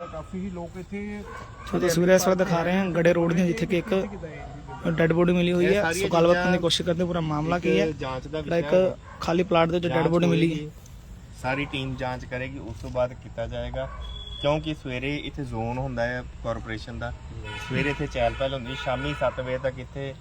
ਕਾਫੀ ਹੀ ਲੋਕ ਇੱਥੇ ਸੋ ਤਸਵੀਰਾਂ ਇਸ ਵਕਤ ਦਿਖਾ ਰਹੇ ਹਾਂ ਗੜੇ ਰੋਡ ਦੀਆਂ ਜਿੱਥੇ ਕਿ ਇੱਕ ਡੈੱਡ ਬੋਡੀ ਮਿਲੀ ਹੋਈ ਹੈ। ਸੋ ਗੱਲਬਾਤ ਕਰਨ ਦੀ ਕੋਸ਼ਿਸ਼ ਕਰਦੇ ਪੂਰਾ ਮਾਮਲਾ ਕੀ ਹੈ। ਜਿਹੜਾ ਇੱਕ ਖਾਲੀ ਪਲਾਟ ਦੇ ਵਿੱਚ ਡੈੱਡ ਬੋਡੀ ਮਿਲੀ ਹੈ ਸਾਰੀ ਟੀਮ ਜਾਂਚ ਕਰੇਗੀ ਉਸ ਤੋਂ ਬਾਅਦ ਕੀਤਾ ਜਾਏਗਾ। ਕਿਉਂਕਿ ਸਵੇਰੇ ਇੱਥੇ ਜ਼ੋਨ ਹੁੰਦਾ ਹੈ ਕਾਰਪੋਰੇਸ਼ਨ ਦਾ। ਸਵੇਰੇ ਇੱਥੇ ਚਹਿਲ ਪਹਿਲ ਹੁੰਦੀ ਸ਼ਾਮੀ 7 ਵਜੇ ਤੱਕ ਇੱਥੇ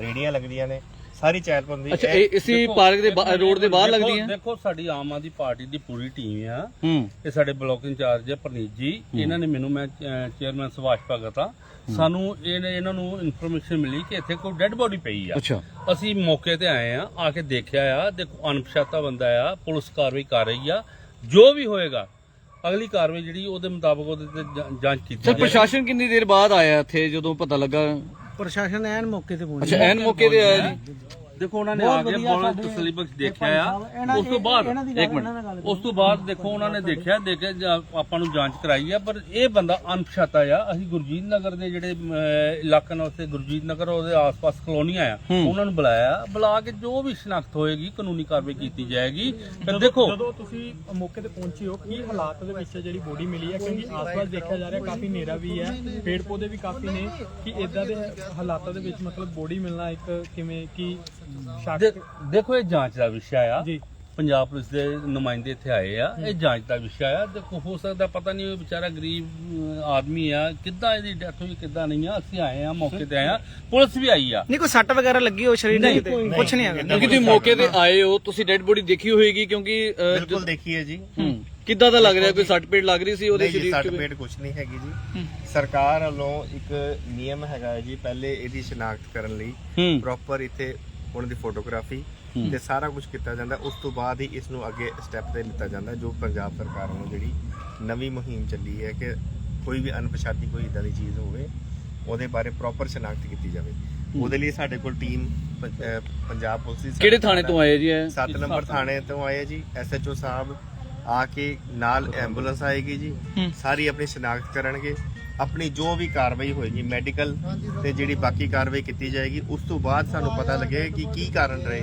ਰੇੜੀਆਂ ਲੱਗਦੀਆਂ ਨੇ। ਸਾਰੀ ਚਹਿਲ ਹੁੰਦੀ ਅੱਛਾ ਇਹ ਇਸੀ ਪਾਰਕ ਦੇ ਬਾ- ਰੋਡ ਦੇ ਬਾਹਰ ਦੇਖੋ- ਲੱਗਦੀ ਹੈ ਦੇਖੋ ਸਾਡੀ ਆਮ ਆਦਮੀ ਪਾਰਟੀ ਦੀ ਪੂਰੀ ਟੀਮ ਆ। ਹੂੰ। ਇਹ ਸਾਡੇ ਬਲਾਕ ਇੰਚਾਰਜ ਹੈ ਪ੍ਰਨੀਤ ਜੀ। ਇਹਨਾਂ ਨੇ ਮੈਨੂੰ ਮੈਂ ਚੇਅਰਮੈਨ ਸੁਭਾਸ਼ ਭਗਤ ਆ। ਸਾਨੂੰ ਇਹਨੇ ਇਹਨਾਂ ਨੂੰ ਇਨਫੋਰਮੇਸ਼ਨ ਮਿਲੀ ਕਿ ਇੱਥੇ ਕੋਈ ਡੈੱਡ ਬੋਡੀ ਪਈ ਆ। ਅੱਛਾ। ਅਸੀਂ ਮੌਕੇ ਤੇ ਆਏ ਆ ਆ ਕੇ ਦੇਖਿਆ ਆ। ਦੇਖੋ ਅਣਪਛਾਤਾ ਬੰਦਾ ਆ ਪੁਲਿਸ ਕਾਰਵਾਈ ਕਰ ਰਹੀ ਆ। ਜੋ ਵੀ ਹੋਏਗਾ ਅਗਲੀ ਕਾਰਵਾਈ ਜਿਹੜੀ ਉਹਦੇ ਮੁਤਾਬਕ ਉਹਦੇ ਤੇ ਜਾਂ- ਜਾਂਚ ਕੀਤੀ ਸਰ ਜਾਏਗੀ। ਪ੍ਰਸ਼ਾਸਨ ਕਿੰਨੀ ਦੇਰ ਬਾਅਦ ਆਇਆ ਇੱਥੇ? ਜਦੋਂ ਪਤਾ ਲੱਗਾ ਪ੍ਰਸ਼ਾਸਨ ਐਨ ਮੌਕੇ ਤੇ ਪਹੁੰਚ ਅੱਛਾ ਐਨ ਮੌਕੇ ਤੇ ਆਇਆ ਜੀ? ਦੇਖੋ ਉਹਨਾਂ ਨੇ ਆ ਕੇ ਬੋਲ ਤਸਲੀ ਬਖਸ਼ ਦੇਖਿਆ ਆ। ਉਸ ਤੋਂ ਬਾਅਦ ਇੱਕ ਮਿੰਟ। ਉਸ ਤੋਂ ਬਾਅਦ ਦੇਖੋ ਉਹਨਾਂ ਨੇ ਦੇਖਿਆ ਦੇਖਿਆ ਆਪਾਂ ਨੂੰ ਜਾਂਚ ਕਰਾਈ ਆ ਪਰ ਇਹ ਬੰਦਾ ਅਣਪਛਾਤਾ ਆ। ਅਸੀਂ ਗੁਰਜੀਤ ਨਗਰ ਦੇ ਜਿਹੜੇ ਇਲਾਕੇ ਨਾਲ ਉੱਥੇ ਗੁਰਜੀਤ ਨਗਰ ਉਹਦੇ ਆਸ-ਪਾਸ ਕਲੋਨੀਆਂ ਆ ਉਹਨਾਂ ਨੂੰ ਬੁਲਾਇਆ। ਬੁਲਾ ਕੇ ਜੋ ਵੀ ਸ਼ਨਾਖਤ ਹੋਏਗੀ ਕਾਨੂੰਨੀ ਕਾਰਵਾਈ ਕੀਤੀ ਜਾਏਗੀ। ਪਰ ਦੇਖੋ। ਜਦੋਂ ਤੁਸੀਂ ਮੌਕੇ ਤੇ ਪਹੁੰਚੇ ਹੋ ਕੀ ਹਾਲਾਤ ਦੇ ਵਿੱਚ ਜਿਹੜੀ ਬੋਡੀ ਮਿਲੀ ਹੈ? ਕਿਉਂਕਿ ਆਸ-ਪਾਸ ਦੇਖਿਆ ਜਾ ਰਿਹਾ ਕਾਫੀ ਹਨੇਰਾ ਵੀ ਹੈ ਪੇੜ ਪੌਦੇ ਵੀ ਕਾਫੀ ਨੇ। ਕਿ ਇਦਾਂ ਦੇ ਹਾਲਾਤਾਂ ਦੇ ਵਿੱਚ ਮਤਲਬ ਬੋਡੀ ਮਿਲਣਾ ਇੱਕ ਕਿਵੇਂ ਕੀ ਦੇ- ਦੇਖੋ ਇਹ ਜਾਂਚ ਦਾ ਵਿਸ਼ਾ ਆ। ਜੀ। ਪੰਜਾਬ ਪੁਲਿਸ ਦੇ ਨੁਮਾਇੰਦੇ ਇੱਥੇ ਆਏ ਆ। ਇਹ ਜਾਂਚ ਦਾ ਵਿਸ਼ਾ ਆ। ਦੇਖੋ ਹੋ ਸਕਦਾ ਪਤਾ ਨਹੀਂ ਉਹ ਵਿਚਾਰਾ ਗਰੀਬ ਆਦਮੀ ਆ। ਕਿੱਦਾਂ ਇਹਦੀ ਡੈਥ ਹੋਈ ਕਿੱਦਾਂ ਨਹੀਂ ਆ? ਅਸੀਂ ਆਏ ਆ ਮੌਕੇ ਤੇ ਆਏ ਆ। ਪੁਲਿਸ ਵੀ ਆਈ ਆ। ਨਹੀਂ ਕੋਈ ਸੱਟ ਵਗੈਰਾ ਲੱਗੀ ਹੋ ਸਰੀਰ ਕਿਤੇ? ਕੁਛ ਨਹੀਂ ਹੈਗਾ। ਕਿਉਂਕਿ ਤੁਸੀਂ ਮੌਕੇ ਤੇ ਆਏ ਹੋ ਤੁਸੀਂ ਡੈੱਡ ਬੋਡੀ ਦੇਖੀ ਹੋਏਗੀ ਕਿਉਂਕਿ ਅਹ, ਬਿਲਕੁਲ ਦੇਖੀਏ ਜੀ। ਹੂੰ। ਕਿੱਦਾਂ ਦਾ ਲੱਗ ਰਿਹਾ ਕੋਈ ਸੱਟ ਪੇਟ ਲੱਗ ਰਹੀ ਸੀ ਉਹਦੇ ਨਹੀਂ ਜੀ ਸਰੀਰ 'ਚ ਸਰਟੀਫਿਕੇਟ ਕੁਝ ਨਹੀਂ ਹੈਗੀ ਜੀ। ਸਰਕਾਰ ਵੱਲੋਂ ਇੱਕ ਨਿਯਮ ਹੈਗਾ ਹੈ ਜੀ ਪਹਿਲੇ ਇਹਦੀ ਸ਼ਨਾਖਤ ਕਰਨ ਲਈ ਹੂੰ। ਪ੍ਰੋਪਰ ਇੱਥੇ ਉਹਨਾਂ ਦੀ ਫੋਟੋਗ੍ਰਾਫੀ ਤੇ ਸਾਰਾ ਕੁਝ ਕੀਤਾ ਜਾਂਦਾ। ਉਸ ਤੋਂ ਬਾਅਦ ਹੀ ਇਸ ਨੂੰ ਅੱਗੇ ਸਟੈਪ ਤੇ ਲਿੱਤਾ ਜਾਂਦਾ ਜੋ ਪੰਜਾਬ ਸਰਕਾਰ ਵੱਲੋਂ ਜਿਹੜੀ ਨਵੀਂ ਮੁਹਿੰਮ ਚੱਲੀ ਹੈ ਕਿ ਕੋਈ ਵੀ ਅਣਪਛਾਤੀ ਕੋਈ ਇਦਾਂ ਦੀ ਚੀਜ਼ ਹੋਵੇ ਉਹਦੇ ਬਾਰੇ ਪ੍ਰੋਪਰ ਸ਼ਨਾਖਤ ਕੀਤੀ ਜਾਵੇ। ਉਹਦੇ ਲਈ ਸਾਡੇ ਕੋਲ ਟੀਮ ਪੰਜਾਬ ਪੁਲਿਸ ਦੀ ਕਿਹੜੇ ਥਾਣੇ ਤੋਂ ਆਏ ਜੀ ਇਹ? 7 ਨੰਬਰ ਥਾਣੇ ਤੋਂ ਆਏ ਜੀ। ਐਸਐਚਓ ਸਾਹਿਬ ਆ ਕੇ ਨਾਲ ਐਂਬੂਲੈਂਸ ਆਏਗੀ ਜੀ। ਸਾਰੀ ਆਪਣੀ ਸ਼ਨਾਖਤ ਕਰਨਗੇ। ਆਪਣੀ ਜੋ ਵੀ ਕਾਰਵਾਈ ਹੋਏਗੀ ਮੈਡੀਕਲ ਤੇ ਜਿਹੜੀ ਬਾਕੀ ਕਾਰਵਾਈ ਕੀਤੀ ਜਾਏਗੀ ਉਸ ਤੋਂ ਬਾਅਦ ਸਾਨੂੰ ਪਤਾ ਲੱਗੇਗਾ ਕਿ ਕੀ ਕਾਰਨ ਰਹੇ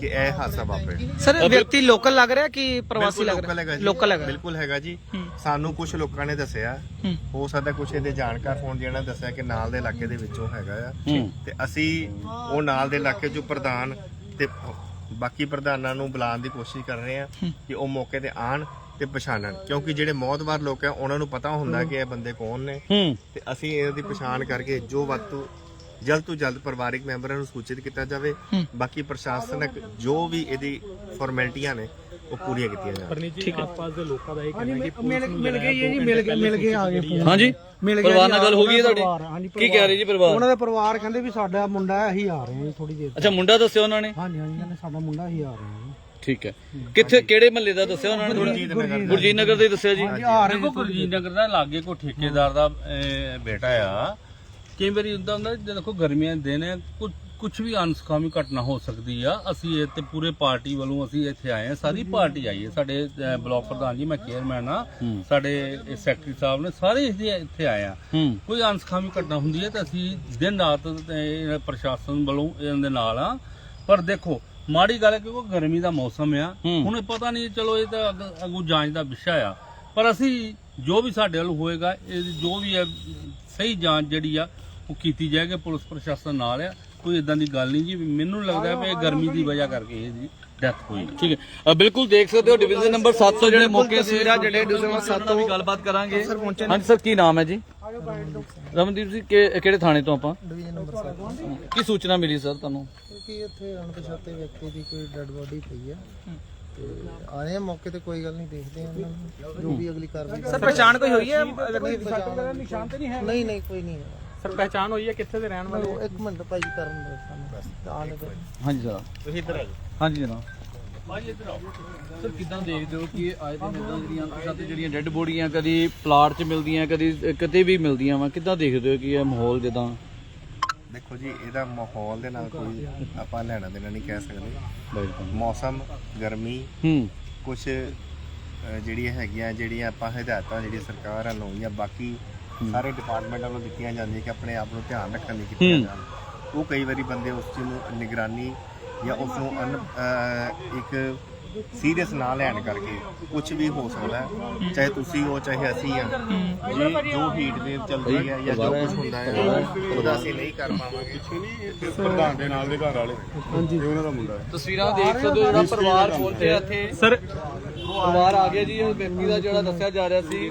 ਕਿ ਇਹ ਹਾਦਸਾ ਵਾਪਰਿਆ। ਸਰ ਵਿਅਕਤੀ ਲੋਕਲ ਲੱਗ ਰਿਹਾ ਕਿ ਪ੍ਰਵਾਸੀ ਬਿਲਕੁਲ ਲੱਗ ਰਿਹਾ? ਲੋਕਲ ਹੈਗਾ ਬਿਲਕੁਲ ਹੈਗਾ ਜੀ। ਸਾਨੂੰ ਕੁਝ ਲੋਕਾਂ ਨੇ ਦੱਸਿਆ। ਹੂੰ। ਸਕਦਾ ਕੁਝ ਇਹਦੇ ਜਾਣਕਾਰ ਹੋਣ ਜਿਹਨਾਂ ਨੇ ਦੱਸਿਆ ਕਿ ਨਾਲ ਦੇ ਇਲਾਕੇ ਦੇ ਵਿੱਚੋਂ ਹੈਗਾ ਆ। ਤੇ ਅਸੀਂ ਉਹ ਨਾਲ ਦੇ ਇਲਾਕੇ ਚੋਂ ਪ੍ਰਧਾਨ ਤੇ ਬਾਕੀ ਪ੍ਰਧਾਨਾਂ ਨੂੰ ਬੁਲਾਉਣ ਦੀ ਕੋਸ਼ਿਸ਼ ਕਰ ਰਹੇ ਆ ਕਿ ਉਹ ਮੌਕੇ ਤੇ ਆਣ ਤੇ ਪਛਾਣਨ ਕਿਉਂਕਿ ਜਿਹੜੇ ਮੌਤਬਾਰ ਲੋਕ ਆ ਉਹਨਾਂ ਨੂੰ ਪਤਾ ਹੁੰਦਾ ਕਿ ਇਹ ਬੰਦੇ ਕੌਣ ਨੇ। ਹੂੰ। ਤੇ ਅਸੀਂ ਇਹਦੀ ਪਛਾਣ ਕਰਕੇ ਜੋ ਵੱਧ ਤੋਂ ਜਲਦ ਤੋਂ ਜਲਦ ਪਰਿਵਾਰਕ ਮੈਂਬਰਾਂ ਨੂੰ ਸੂਚਿਤ ਕੀਤਾ ਜਾਵੇ ਬਾਕੀ ਪ੍ਰਸ਼ਾਸਨਕ ਜੋ ਵੀ ਇਹਦੀ ਫਾਰਮੈਲਿਟੀਆਂ ਨੇ ਉਹ ਪੂਰੀਆਂ ਕੀਤੀਆਂ ਜਾਣ। ਪਰਨੀਤ ਜੀ ਆਸ-ਪਾਸ ਦੇ ਲੋਕਾਂ ਦਾ ਇਹ ਕਹਿਣਾ ਹੈ ਕਿ ਮਿਲ ਮਿਲ ਗਈ ਹੈ ਜੀ ਮਿਲ ਗਏ ਮਿਲ ਗਏ ਆ ਗਏ ਫੋਨ ਹਾਂਜੀ। ਮਿਲ ਗਿਆ ਪਰਿਵਾਰ ਨਾਲ ਗੱਲ ਹੋ ਗਈ ਹੈ ਪਰਿਵਾਰ, ਤੁਹਾਡੀ ਹਾਂਜੀ, ਕੀ ਕਹਿ ਰਹੇ ਜੀ ਪਰਿਵਾਰ? ਉਹਨਾਂ ਦਾ ਪਰਿਵਾਰ ਕਹਿੰਦੇ ਵੀ ਸਾਡਾ ਮੁੰਡਾ ਹੈ ਅਸੀਂ ਆ ਰਹੇ ਹਾਂ ਥੋੜੀ ਦੇਰ ਅੱਛਾ ਮੁੰਡਾ ਦੱਸਿਆ ਉਹਨਾਂ ਨੇ? ਹਾਂਜੀ ਹਾਂਜੀ ਕਹਿੰਦੇ ਸਾਡਾ ਮੁੰਡਾ ਅਸੀਂ ਆ ਰਹੇ ਹਾਂ ਠੀਕ ਹੈ। ਕਿੱਥੇ ਕਿਹੜੇ ਮਹੱਲੇ ਦਾ ਦੱਸਿਆ ਉਹਨਾਂ ਨੇ ਗੁਰਜੀਤ ਥੋੜਾ ਨਗਰ ਦਾ। ਗੁਰਜੀਤ ਨਗਰ ਦਾ ਹੀ ਦੱਸਿਆ ਜੀ। ਦੇਖੋ ਗੁਰਜੀਤ ਨਗਰ ਦਾ ਲਾਗੇ ਕੋ ਠੇਕੇਦਾਰ ਦਾ ਬੇਟਾ ਆ। ਕਈ ਵਾਰੀ ਹੁੰਦਾ ਹੁੰਦਾ ਜੇ ਦੇਖੋ ਗਰਮੀਆਂ ਦੇ ਦਿਨ ਹੈ ਕੁਝ ਕੁਝ ਵੀ ਅਨਸਖਾਮੀ ਘਟਨਾ ਹੋ ਸਕਦੀ ਆ। ਅਸੀਂ ਇਹ ਤੇ ਪੂਰੇ ਪਾਰਟੀ ਵੱਲੋਂ ਅਸੀਂ ਇੱਥੇ ਆਏ ਆ ਸਾਰੀ ਪਾਰਟੀ ਆਈ ਹੈ। ਸਾਡੇ ਬਲਾਕ ਪ੍ਰਧਾਨ ਜੀ ਮੈਂ ਚੇਅਰਮੈਨ ਆ ਸਾਡੇ ਸੈਕਟਰੀ ਸਾਹਿਬ ਨੇ ਸਾਰੇ ਇੱਥੇ ਇੱਥੇ ਆਏ ਆ। ਕੋਈ ਅਨਸਖਾਮੀ ਘਟਨਾ ਹੁੰਦੀ ਹੈ ਤਾਂ ਅਸੀਂ ਦਿਨ ਰਾਤ ਪ੍ਰਸ਼ਾਸਨ ਵੱਲੋਂ ਇਹਨਾਂ ਦੇ ਨਾਲ ਆ। ਪਰ ਦੇਖੋ ਮਾੜੀ ਗੱਲ ਹੈ ਕਿਉਂਕਿ ਗਰਮੀ ਦਾ ਮੌਸਮ ਆ। ਹੂੰ। ਹੁਣ ਇਹ ਪਤਾ ਨਹੀਂ ਚਲੋ ਇਹ ਤਾਂ ਅੱਗ- ਅੱਗੋਂ ਜਾਂਚ ਦਾ ਵਿਸ਼ਾ ਆ। ਪਰ ਅਸੀਂ ਜੋ ਵੀ ਸਾਡੇ ਵੱਲ ਹੋਏਗਾ ਇਹ ਜੋ ਵੀ ਹੈ ਸਹੀ ਜਾਂਚ ਜਿਹੜੀ ਆ ਉਹ ਕੀਤੀ ਜਾਏਗੀ ਪੁਲਿਸ ਪ੍ਰਸ਼ਾਸਨ ਨਾਲ ਆ। ਕੋਈ ਇਦਾਂ ਦੀ ਗੱਲ ਨਹੀਂ ਜੀ ਮੈਨੂੰ ਲੱਗਦਾ ਵੀ ਇਹ ਗਰਮੀ ਦੀ ਵਜ੍ਹਾ ਕਰਕੇ ਇਹਦੀ ਡੈਥ ਹੋਈ। ਠੀਕ ਹੈ। ਅ, ਬਿਲਕੁਲ ਦੇਖ ਸਕਦੇ ਹੋ ਡਿਵੀਜ਼ਨ ਨੰਬਰ 7 ਤੋਂ ਜਿਹੜੇ ਮੌਕੇ ਤੇ ਤਸਵੀਰਾਂ ਜਿਹੜੇ number ਸੱਤ ਤੋਂ ਵੀ ਗੱਲਬਾਤ ਕਰਾਂਗੇ। ਹਾਂਜੀ ਸਰ ਕੀ ਨਾਮ ਹੈ ਜੀ? ਰਮਨਦੀਪ ਜੀ ਕਿ- ਕਿਹੜੇ ਥਾਣੇ ਤੋਂ ਆਪਾਂ? ਡਿਵੀਜ਼ਨ ਨੰਬਰ 7 ਕੀ ਸੂਚਨਾ ਮਿਲੀ ਸਰ ਤੁਹਾਨੂੰ? ਕਿ ਇੱਥੇ ਅਣਪਛਾਤੇ ਵਿਅਕਤੀ ਦੀ ਕੋਈ ਡੈੱਡ ਬੋਡੀ ਪਈ ਹੈ। ਤੇ ਆਏ ਆ ਮੌਕੇ ਤੇ ਕੋਈ ਗੱਲ ਨਹੀਂ ਦੇਖਦੇ ਆ ਉਹਨਾਂ ਨੂੰ। ਜੋ ਵੀ ਅਗਲੀ ਕਾਰਵਾਈ ਸਰ ਪਛਾਣ ਕੋਈ ਹੋਈ ਹੈ? ਨਿਸ਼ਾਨ ਤੇ ਨਹੀਂ ਹੈ? ਨਹੀਂ ਨਹੀਂ ਕੋਈ ਨਹੀਂ ਹੈ। ਸਰ ਪਹਿਚਾਨ ਹੋਈ ਹੈ? ਕਿੱਥੇ ਦੇ ਰਹਿਣ ਵਾਲੇ ਇੱਕ ਮਿੰਟ ਭਾਈ ਕਰਨ ਦੋ ਸਾਨੂੰ। ਆਲੇ ਦੇ ਹਾਂਜੀ ਜਨਾਬ। ਤੁਸੀਂ ਇੱਧਰ ਆ ਜਾਓ। ਹਾਂਜੀ ਜਨਾਬ। ਸਰ ਕਿਦਾਂ ਦੇਖਦੇ ਹੋ ਕਿ ਆਏ ਦਿਨ ਇਦਾਂ ਜਿਹੜੀਆਂ ਅਣਪਛਾਤੇ ਜਿਹੜੀਆਂ ਡੈੱਡ ਬੋਡੀਆਂ ਕਦੀ ਪਲਾਟ 'ਚ ਮਿਲਦੀਆਂ ਕਦੀ ਕਿਤੇ ਵੀ ਮਿਲਦੀਆਂ ਵਾ ਕਿਦਾਂ ਦੇਖਦੇ ਹੋ ਕਿ ਇਹ ਮਾਹੌਲ ਜਿੱਦਾਂ ਦੇਖੋ ਜੀ ਇਹਦਾ ਮਾਹੌਲ ਦੇ ਨਾਲ ਕੋਈ ਆਪਾਂ ਲੈਣਾ ਦੇਣਾ ਨਹੀਂ ਕਹਿ ਸਕਦੇ। ਮੌਸਮ ਗਰਮੀ ਹੂੰ। ਕੁਝ ਜਿਹੜੀਆਂ ਹੈਗੀਆਂ ਜਿਹੜੀਆਂ ਆਪਾਂ ਹਦਾਇਤਾਂ ਜਿਹੜੀ ਸਰਕਾਰ ਵੱਲੋਂ ਜਾਂ ਬਾਕੀ ਸਾਰੇ ਡਿਪਾਰਟਮੈਂਟ ਵੱਲੋਂ ਦਿੱਤੀਆਂ ਜਾਂਦੀਆਂ ਕਿ ਆਪਣੇ ਆਪ ਨੂੰ ਧਿਆਨ ਰੱਖਣ ਲਈ ਕੀਤੀਆਂ। ਜਾਣ। ਉਹ ਕਈ ਵਾਰੀ ਬੰਦੇ ਉਸ ਚੀਜ਼ ਨੂੰ ਨਿਗਰਾਨੀ ਜਾਂ ਉਸ ਨੂੰ ਇੱਕ ਸੀਰੀਅਸ ਨਾ ਲੈਣ ਕਰਕੇ ਕੁਝ ਵੀ ਹੋ ਸਕਦਾ ਹੈ ਚਾਹੇ ਤੁਸੀਂ ਹੋ ਚਾਹੇ ਅਸੀਂ ਆ ਜੀ ਜੋ ਹੀਟ ਵੇਵ ਚੱਲਦੀ ਹੈ ਜਾਂ ਜੋ ਕੁਝ ਹੁੰਦਾ ਹੈ ਉਹਦਾ ਅਸੀਂ ਨਹੀਂ ਕਰ ਪਾਵਾਂਗੇ। ਪ੍ਰਧਾਨ ਦੇ ਨਾਲ ਦੇ ਘਰ ਵਾਲੇ ਹਾਂਜੀ। ਉਹਨਾਂ ਦਾ ਮੁੰਡਾ ਹੈ। ਤਸਵੀਰਾਂ ਦੇਖ ਸਕਦੇ ਹੋ ਜਿਹੜਾ ਪਰਿਵਾਰ ਪਹੁੰਚਿਆ ਇੱਥੇ। ਸਰ। ਪਰਿਵਾਰ ਆ ਗਿਆ ਜੀ ਇਹ ਵਿਅਕਤੀ ਦਾ ਜਿਹੜਾ ਦੱਸਿਆ ਜਾ ਰਿਹਾ ਸੀ।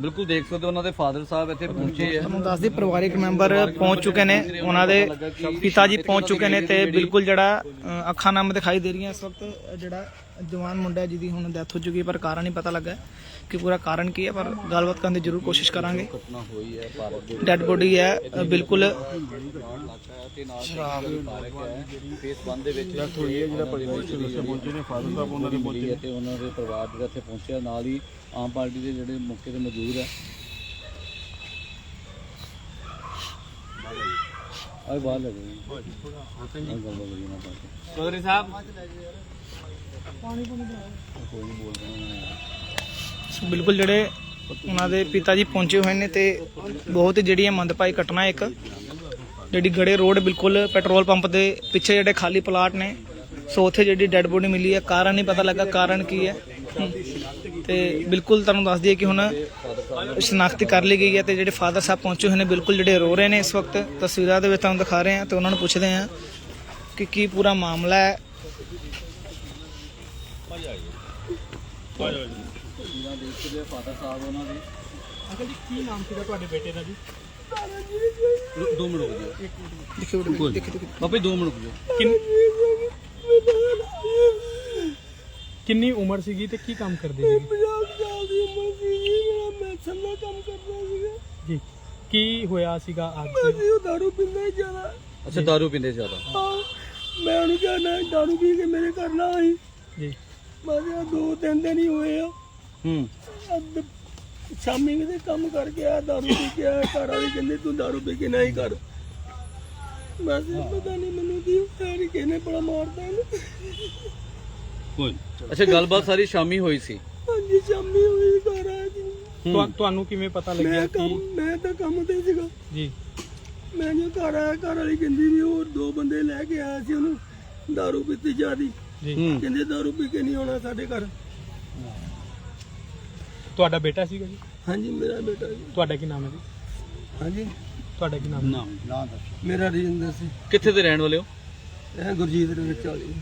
ਬਿਲਕੁਲ ਦੇਖ ਸਕਦੇ ਹੋ ਉਹਨਾਂ ਦੇ ਫਾਦਰ ਸਾਹਿਬ ਇੱਥੇ ਪਹੁੰਚੇ ਆ। ਤੁਹਾਨੂੰ ਦੱਸਦੀ ਪਰਿਵਾਰਿਕ ਮੈਂਬਰ ਪਹੁੰਚ ਚੁੱਕੇ ਨੇ ਉਹਨਾਂ ਦੇ ਪਿਤਾ ਜੀ ਪਹੁੰਚ ਚੁੱਕੇ ਨੇ ਤੇ ਬਿਲਕੁਲ ਜਿਹੜਾ ਅੱਖਾਂ ਨਮ ਦਿਖਾਈ ਦੇ ਰਹੀਆਂ ਇਸ ਵਕਤ ਜਿਹੜਾ ਜਵਾਨ ਮੁੰਡਾ ਹੈ ਜਿਹਦੀ ਹੁਣ ਡੈਥ ਹੋ ਚੁੱਕੀ ਹੈ, ਪਰ ਕਾਰਨ ਨਹੀਂ ਪਤਾ ਲੱਗਾ ਕਿ ਪੂਰਾ ਕਾਰਨ ਕੀ ਹੈ ਪਰ ਗੱਲਬਾਤ ਕਰਨ ਦੀ ਜ਼ਰੂਰ ਕੋਸ਼ਿਸ਼ ਕਰਾਂਗੇ। ਹੈ ਡੈੱਡ ਬੋਡੀ ਹੈ ਬਿਲਕੁਲ ਨਾਲ ਸ਼ਰਾਬ। ਫੇਸ ਬੰਦ ਦੇ ਵਿੱਚ ਡੈਥ ਹੋਈ ਹੈ ਜਿਹੜਾ ਪਰਿਵਾਰ ਦੇ ਪਹੁੰਚੇ ਨੇ ਫਾਦਰ ਸਾਹਿਬ ਉਹਨਾਂ ਦੇ ਹੈ ਤੇ ਉਹਨਾਂ ਦੇ ਪਰਿਵਾਰ ਜਿਹੜਾ ਇੱਥੇ ਪਹੁੰਚਿਆ ਨਾਲ ਹੀ ਆਮ ਪਾਰਟੀ ਦੇ ਜਿਹੜੇ ਮੌਕੇ ਤੇ ਮੌਜੂਦ ਹੈ ਆਏ ਬਾਹਰ ਲੱਗੇ ਜੀ ਹਾਂ ਗੱਲ ਬੜੀ ਨਾ ਪਾਸੇ ਚੌਧਰੀ ਸਾਹਿਬ। ਸੋ ਬਿਲਕੁਲ ਜਿਹੜੇ ਉਹਨਾਂ ਦੇ ਪਿਤਾ ਜੀ ਪਹੁੰਚੇ ਹੋਏ ਨੇ ਤੇ ਬਹੁਤ ਹੀ ਜਿਹੜੀ ਹੈ ਮੰਦਭਾਈ ਘਟਨਾ ਇੱਕ ਜਿਹੜੀ ਗੜੇ ਰੋਡ ਬਿਲਕੁਲ ਪੈਟਰੋਲ ਪੰਪ ਦੇ ਪਿੱਛੇ ਜਿਹੜੇ ਖਾਲੀ ਪਲਾਟ ਨੇ ਸੋ ਉੱਥੇ ਜਿਹੜੀ ਡੈੱਡ ਬੋਡੀ ਮਿਲੀ ਹੈ ਕਾਰਨ ਨਹੀਂ ਪਤਾ ਲੱਗਾ ਕਾਰਨ ਕੀ ਹੈ। ਹਮ, ਤੇ ਬਿਲਕੁਲ ਤੁਹਾਨੂੰ ਦੱਸ ਦਈਏ ਕਿ ਹੁਣ ਸ਼ਨਾਖਤੀ ਕਰ ਲਈ ਗਈ ਹੈ ਤੇ ਜਿਹੜੇ ਫਾਦਰ ਸਾਹਿਬ ਪਹੁੰਚੇ ਹੋਏ ਨੇ ਬਿਲਕੁਲ ਜਿਹੜੇ ਰੋ ਰਹੇ ਨੇ ਇਸ ਵਕਤ ਤਸਵੀਰਾਂ ਦੇ ਵਿੱਚ ਤੁਹਾਨੂੰ ਦਿਖਾ ਰਹੇ ਹਾਂ ਤੇ ਉਹਨਾਂ ਨੂੰ ਪੁੱਛਦੇ ਹਾਂ ਕਿ ਕੀ ਪੂਰਾ ਮਾਮਲਾ ਹੈ। ਜਿਹੜਾ ਦੇਖ ਸਕਦੇ ਫਾਦਰ ਸਾਹਿਬ ਉਹਨਾਂ ਦੇ ਅੰਕਲ ਜੀ ਕੀ ਨਾਮ ਸੀਗਾ ਤੁਹਾਡੇ ਬੇਟੇ ਦਾ ਜੀ ਰੁ- ਦੋ ਮਿੰਟ ਰੁਕ ਜਾਓ। ਦੇਖਿਓ ਬਾਪੇ ਦੋ ਮਿੰਟ ਰੁਕ ਜਾਓ ਕਿੰਨ- ਉਮਰ ਸੀਗੀ ਤੇ ਕੀ ਕੰਮ ਕਰਦੇ ਸੀ 50 ਸਾਲ ਦੀ ਉਮਰ ਸੀ ਮੇਰਾ ਮੈਥਨ ਦਾ ਕੰਮ ਕਰਦਾ ਸੀਗਾ। ਜੀ। ਕੀ ਹੋਇਆ ਸੀਗਾ ਅੱਜ? ਅਸੀਂ ਉਹ ਦਾਰੂ ਪੀਂਦਾ ਹੀ ਜ਼ਿਆਦਾ। ਅੱਛਾ ਦਾਰੂ ਪੀਂਦੇ ਜ਼ਿਆਦਾ। ਹਾਂ ਮੈਂ ਉਹਨੂੰ ਕਿਹਾ ਨਾ ਦਾਰੂ ਪੀ ਕੇ ਮੇਰੇ ਘਰ ਨਾ ਆਈ। ਜੀ। ਬਸ ਇਹ ਦੋ ਤਿੰਨ ਦਿਨ ਹੀ ਹੋਏ ਆ। ਹੂੰ। ਅੱਜ ਸ਼ਾਮੀ ਕਿਤੇ ਕੰਮ ਕਰਕੇ ਆ ਦਾਰੂ ਪੀ ਕੇ ਆ ਘਰ ਵਾਲੀ ਕਹਿੰਦੇ ਤੂੰ ਦਾਰੂ ਪੀ ਕੇ ਨਹੀਂ ਕਰ ਬਸ ਪਤਾ ਨਹੀਂ ਮੈਨੂੰ ਕੀ ਹੋਇਆ ਕਿ ਕਿਹਨੇ ਬੜਾ ਮਾਰਦਾ ਇਹਨੂੰ? ਕੋਈ ਅੱਛਾ ਗੱਲਬਾਤ ਸਾਰੀ ਸ਼ਾਮੀ ਹੋਈ ਸੀ? ਹਾਂਜੀ ਸ਼ਾਮੀ ਹੋਈ ਘਰ ਆਇਆ ਜੀ। ਤੁਹਾ- ਤੁਹਾਨੂੰ ਕਿਵੇਂ ਪਤਾ ਲੱਗਿਆ ਮੈਂ ਕਿ ਮੈਂ ਤਾਂ ਕੰਮ ਤੇ ਸੀਗਾ। ਜੀ। ਮੈਂ ਜੋ ਘਰ ਆਇਆ ਘਰ ਵਾਲੀ ਕਹਿੰਦੀ ਵੀ ਉਹ ਦੋ ਬੰਦੇ ਲੈ ਕੇ ਆਇਆ ਸੀ ਉਹਨੂੰ ਦਾਰੂ ਪੀਤੀ ਜਿਆਦੀ। ਜੀ। ਹੂੰ। ਕਹਿੰਦੇ ਦਾਰੂ ਪੀ ਕੇ ਨਹੀਂ ਆਉਣਾ ਸਾਡੇ ਘਰ। ਤੁਹਾਡਾ ਬੇਟਾ ਸੀਗਾ ਜੀ? ਹਾਂਜੀ ਮੇਰਾ ਬੇਟਾ ਜੀ। ਤੁਹਾਡਾ ਕੀ ਨਾਮ ਹੈ ਜੀ? ਹਾਂਜੀ। ਤੁਹਾਡਾ ਕੀ ਨਾਮ ਹੈ? ਮੇਰਾ ਰਜਿੰਦਰ ਸਿੰਘ ਕਿੱਥੇ ਦੇ ਰਹਿਣ ਵਾਲੇ ਹੋ? ਇਹ ਗੁਰਜੀਤ ਦੇ ਵਿੱਚ ਵਾਲੀ।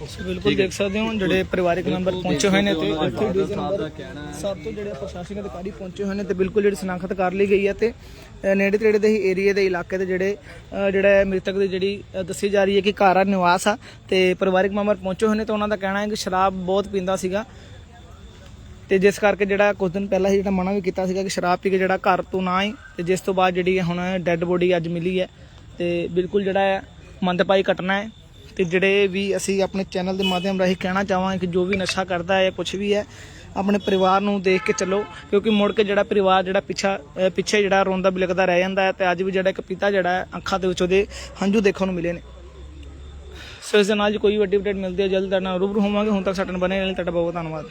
ਸੋ ਬਿਲਕੁਲ ਦੇਖ ਸਕਦੇ ਹੋ ਜਿਹੜੇ ਪਰਿਵਾਰਕ ਮੈਂਬਰ ਪਹੁੰਚੇ ਹੋਏ ਨੇ ਤੇ ਇੱਥੇ ਡਿਵੀਜ਼ਨ ਨੰਬਰ ਸਭ ਤੋਂ ਜਿਹੜੇ ਪ੍ਰਸ਼ਾਸਨਿਕ ਅਧਿਕਾਰੀ ਪਹੁੰਚੇ ਹੋਏ ਨੇ ਤੇ ਬਿਲਕੁਲ ਜਿਹੜੀ ਸ਼ਨਾਖਤ ਕਰ ਲਈ ਗਈ ਹੈ ਤੇ ਨੇੜੇ ਤੇੜੇ ਦੇ ਹੀ ਏਰੀਆ ਦੇ ਇਲਾਕੇ ਦੇ ਜਿਹੜੇ ਜਿਹੜਾ ਮ੍ਰਿਤਕ ਦੀ ਜਿਹੜੀ ਦੱਸੀ ਜਾ ਰਹੀ ਹੈ ਕਿ ਘਰ ਆ ਨਿਵਾਸ ਆ ਤੇ ਪਰਿਵਾਰਕ ਮੈਂਬਰ ਪਹੁੰਚੇ ਹੋਏ ਨੇ ਤੇ ਉਹਨਾਂ ਦਾ ਕਹਿਣਾ ਹੈ ਕਿ ਸ਼ਰਾਬ ਬਹੁਤ ਪੀਂਦਾ ਸੀਗਾ। ਤੇ ਜਿਸ ਕਰਕੇ ਜਿਹੜਾ ਕੁਝ ਦਿਨ ਪਹਿਲਾਂ ਹੀ ਜਿਹੜਾ ਮਨਾ ਵੀ ਕੀਤਾ ਸੀਗਾ ਕਿ ਸ਼ਰਾਬ ਪੀ ਕੇ ਜਿਹੜਾ ਘਰ ਤੋਂ ਨਾ ਆਏ ਤੇ ਜਿਸ ਤੋਂ ਬਾਅਦ ਜਿਹੜੀ ਹੁਣ ਡੈੱਡ ਬੋਡੀ ਅੱਜ ਮਿਲੀ ਹੈ ਤੇ ਬਿਲਕੁਲ ਜਿਹੜਾ ਹੈ ਮੰਦਭਾਈ ਘਟਨਾ ਹੈ। ਤੇ ਜਿਹੜੇ ਵੀ ਅਸੀਂ ਆਪਣੇ ਚੈਨਲ ਦੇ ਮਾਧਿਅਮ ਰਾਹੀਂ ਕਹਿਣਾ ਚਾਹਾਂਗੇ ਕਿ ਜੋ ਵੀ ਨਸ਼ਾ ਕਰਦਾ ਹੈ ਕੁਝ ਵੀ ਹੈ, ਆਪਣੇ ਪਰਿਵਾਰ ਨੂੰ ਦੇਖ ਕੇ ਚੱਲੋ, ਕਿਉਂਕਿ ਮੁੜ ਕੇ ਜਿਹੜਾ ਪਰਿਵਾਰ ਜਿਹੜਾ ਪਿੱਛਾ ਪਿੱਛੇ ਜਿਹੜਾ ਰੋਂਦਾ ਬਿਲਕਦਾ ਰਹਿ ਜਾਂਦਾ ਹੈ ਤੇ ਅੱਜ ਵੀ ਜਿਹੜਾ ਇੱਕ ਪਿਤਾ ਜਿਹੜਾ ਅੱਖਾਂ ਦੇ ਵਿੱਚ ਉਹਦੇ ਹੰਝੂ ਦੇਖਣ ਨੂੰ ਮਿਲੇ ਨੇ। ਸੋ ਇਸ ਦੇ ਨਾਲ ਜੀ ਕੋਈ ਵੱਡੀ ਅਪਡੇਟ ਮਿਲਦੀ ਹੈ, ਜਲਦ ਤੁਹਾਡੇ ਨਾਲ ਰੂਬਰੂ ਹੋਵਾਂਗੇ। ਹੁਣ ਤੱਕ ਸਾਡੇ ਨਾਲ ਬਣੇ ਰਹਿਣ ਲਈ ਤੁਹਾਡਾ ਬਹੁਤ ਧੰਨਵਾਦ।